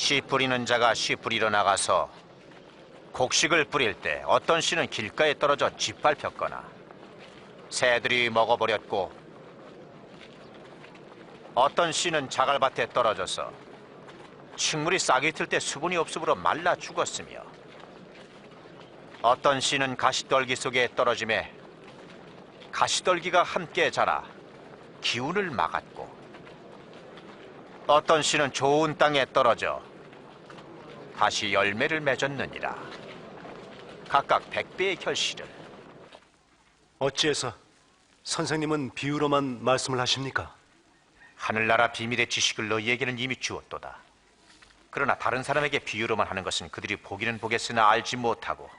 씨 뿌리는 자가 씨 뿌리러 나가서 곡식을 뿌릴 때 어떤 씨는 길가에 떨어져 짓밟혔거나 새들이 먹어버렸고 어떤 씨는 자갈밭에 떨어져서 식물이 싹이 틀 때 수분이 없으므로 말라 죽었으며 어떤 씨는 가시떨기 속에 떨어짐에 가시떨기가 함께 자라 기운을 막았고 어떤 씨는 좋은 땅에 떨어져 다시 열매를 맺었느니라. 각각 백배의 결실을 어찌해서 선생님은 비유로만 말씀을 하십니까? 하늘나라 비밀의 지식을 너희에게는 이미 주었도다. 그러나 다른 사람에게 비유로만 하는 것은 그들이 보기는 보겠으나 알지 못하고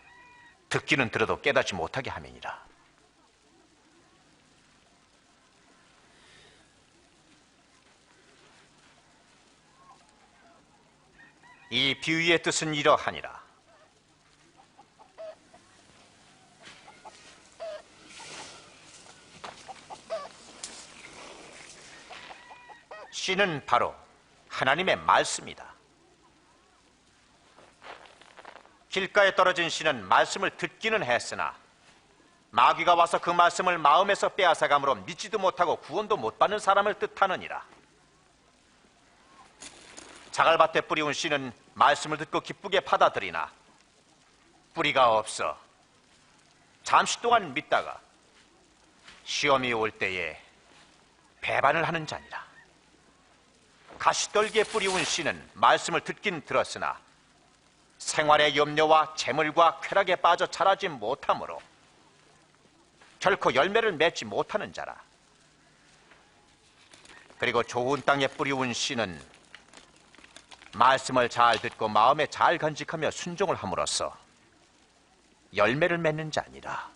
듣기는 들어도 깨닫지 못하게 함이니라 이 비유의 뜻은 이러하니라 씨는 바로 하나님의 말씀이다. 길가에 떨어진 씨는 말씀을 듣기는 했으나 마귀가 와서 그 말씀을 마음에서 빼앗아감으로 믿지도 못하고 구원도 못 받는 사람을 뜻하느니라. 자갈밭에 뿌리운 씨는 말씀을 듣고 기쁘게 받아들이나 뿌리가 없어 잠시 동안 믿다가 시험이 올 때에 배반을 하는 자니라. 가시떨기에 뿌리운 씨는 말씀을 듣긴 들었으나 생활의 염려와 재물과 쾌락에 빠져 자라지 못하므로 결코 열매를 맺지 못하는 자라. 그리고 좋은 땅에 뿌리운 씨는 말씀을 잘 듣고 마음에 잘 간직하며 순종을 함으로써 열매를 맺는 자니라.